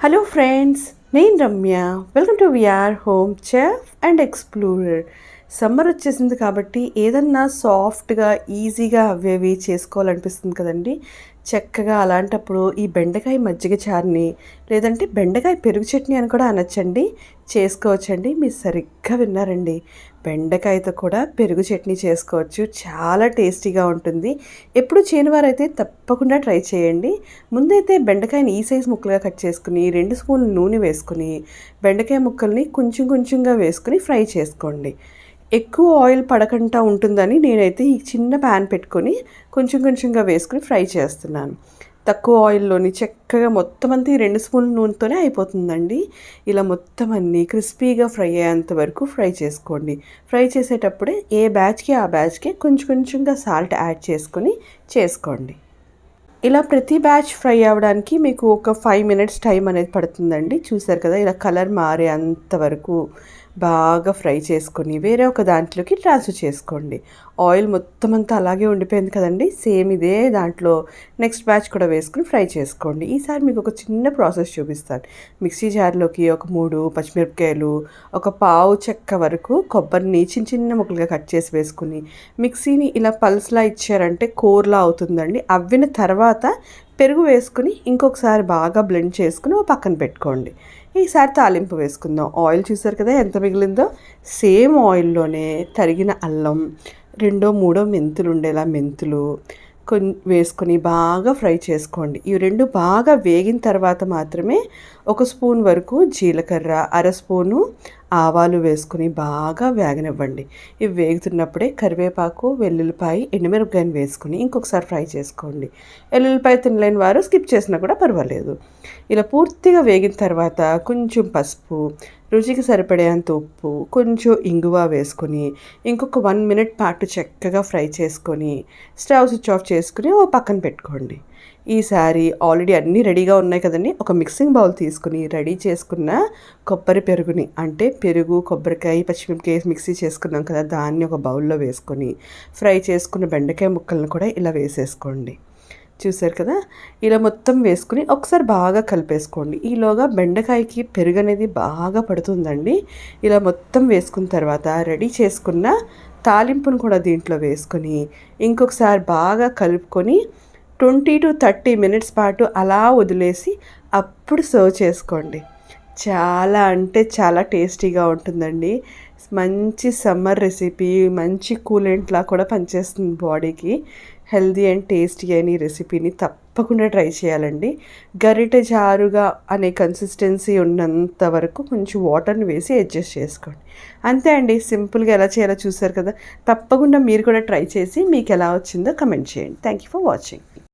Hello friends నేను Ramya. Welcome to VR home chef and explorer summer వచ్చేసింది కాబట్టి ఏదన్నా సాఫ్ట్గా ఈజీగా అవేవి చేసుకోవాలనిపిస్తుంది కదండి? చక్కగా అలాంటప్పుడు ఈ బెండకాయ మజ్జిగ చారుని లేదంటే బెండకాయ పెరుగు చట్నీ అని కూడా అనొచ్చండి. చేసుకోవచ్చండి. మీరు సరిగ్గా విన్నారండి. బెండకాయతో కూడా పెరుగు చట్నీ చేసుకోవచ్చు. చాలా టేస్టీగా ఉంటుంది. ఎప్పుడు చేయనివారైతే తప్పకుండా ట్రై చేయండి. ముందైతే బెండకాయని ఈ సైజ్ ముక్కలుగా కట్ చేసుకుని రెండు స్పూన్లు నూనె వేసుకుని బెండకాయ ముక్కల్ని కొంచెం కొంచెంగా వేసుకుని ఫ్రై చేసుకోండి. ఎక్కువ ఆయిల్ పడకుండా ఉంటుందని నేనైతే ఈ చిన్న ప్యాన్ పెట్టుకొని కొంచెం కొంచెంగా వేసుకుని ఫ్రై చేస్తున్నాను. తక్కువ ఆయిల్లోని చక్కగా మొత్తం అంతా ఈ రెండు స్పూన్ల నూనెతోనే అయిపోతుందండి. ఇలా మొత్తం అన్నీ క్రిస్పీగా ఫ్రై అయ్యేంత వరకు ఫ్రై చేసుకోండి. ఫ్రై చేసేటప్పుడే ఏ బ్యాచ్కి ఆ బ్యాచ్కి కొంచెం కొంచెంగా సాల్ట్ యాడ్ చేసుకొని చేసుకోండి. ఇలా ప్రతి బ్యాచ్ ఫ్రై అవ్వడానికి మీకు ఒక ఫైవ్ మినిట్స్ టైం అనేది పడుతుందండి. చూసారు కదా ఇలా కలర్ మారే అంతవరకు బాగా ఫ్రై చేసుకొని వేరే ఒక దాంట్లోకి ట్రాన్స్ఫర్ చేసుకోండి. ఆయిల్ మొత్తం అంతా అలాగే ఉండిపోయింది కదండి. సేమ్ ఇదే దాంట్లో నెక్స్ట్ బ్యాచ్ కూడా వేసుకుని ఫ్రై చేసుకోండి. ఈసారి మీకు ఒక చిన్న ప్రాసెస్ చూపిస్తాను. మిక్సీ జార్లోకి ఒక మూడు పచ్చిమిరపకాయలు ఒక పావు చెక్క వరకు కొబ్బరిని చిన్న చిన్న ముక్కలుగా కట్ చేసి వేసుకుని మిక్సీని ఇలా పల్స్లా ఇచ్చారంటే కూరలా అవుతుందండి. అవ్విన తర్వాత పెరుగు వేసుకుని ఇంకొకసారి బాగా బ్లెండ్ చేసుకుని ఒక పక్కన పెట్టుకోండి. ఈసారి తాలింపు వేసుకుందాం. ఆయిల్ చూసారు కదా ఎంత మిగిలిందో? సేమ్ ఆయిల్లోనే తరిగిన అల్లం రెండో మూడో మెంతులు ఉండేలా మెంతులు కొన్ని వేసుకొని బాగా ఫ్రై చేసుకోండి. ఇవి రెండు బాగా వేగిన తర్వాత మాత్రమే ఒక స్పూన్ వరకు జీలకర్ర అర స్పూను ఆవాలు వేసుకుని బాగా వేగనివ్వండి. ఇవి వేగుతున్నప్పుడే కరివేపాకు వెల్లుల్లిపాయ ఎండుమిరపకాయని వేసుకుని ఇంకొకసారి ఫ్రై చేసుకోండి. వెల్లుల్లిపాయ తినలేని వారు స్కిప్ చేసినా కూడా పర్వాలేదు. ఇలా పూర్తిగా వేగిన తర్వాత కొంచెం పసుపు రుచికి సరిపడేంత ఉప్పు కొంచెం ఇంగువ వేసుకొని ఇంకొక వన్ మినిట్ పాటు చక్కగా ఫ్రై చేసుకొని స్టవ్ స్విచ్ ఆఫ్ చేసుకుని ఓ పక్కన పెట్టుకోండి. ఈసారి ఆల్రెడీ అన్నీ రెడీగా ఉన్నాయి కదండి. ఒక మిక్సింగ్ బౌల్ తీసుకుని రెడీ చేసుకున్న కొబ్బరి పెరుగుని అంటే పెరుగు కొబ్బరికాయ పచ్చిమిరపకాయ మిక్సీ చేసుకున్నాం కదా దాన్ని ఒక బౌల్లో వేసుకొని ఫ్రై చేసుకున్న బెండకాయ ముక్కలను కూడా ఇలా వేసేసుకోండి. చూసారు కదా? ఇలా మొత్తం వేసుకుని ఒకసారి బాగా కలిపేసుకోండి. ఈలోగా బెండకాయకి పెరుగు అనేది బాగా పడుతుందండి. ఇలా మొత్తం వేసుకున్న తర్వాత రెడీ చేసుకున్న తాలింపును కూడా దీంట్లో వేసుకొని ఇంకొకసారి బాగా కలుపుకొని ట్వంటీ టు థర్టీ మినిట్స్ పాటు అలా వదిలేసి అప్పుడు సర్వ్ చేసుకోండి. చాలా అంటే చాలా టేస్టీగా ఉంటుందండి. మంచి సమ్మర్ రెసిపీ మంచి కూలెంట్లా కూడా పనిచేస్తుంది బాడీకి. హెల్దీ అండ్ టేస్టీ అయిన ఈ రెసిపీని తప్పకుండా ట్రై చేయాలండి. గరిట జారుగా అనే కన్సిస్టెన్సీ ఉన్నంత వరకు కొంచెం వాటర్ని వేసి అడ్జస్ట్ చేసుకోండి. అంతే అండి. సింపుల్గా ఎలా చేయాలో చూసారు కదా. తప్పకుండా మీరు కూడా ట్రై చేసి మీకు ఎలా వచ్చిందో కమెంట్ చేయండి. Thank you for watching.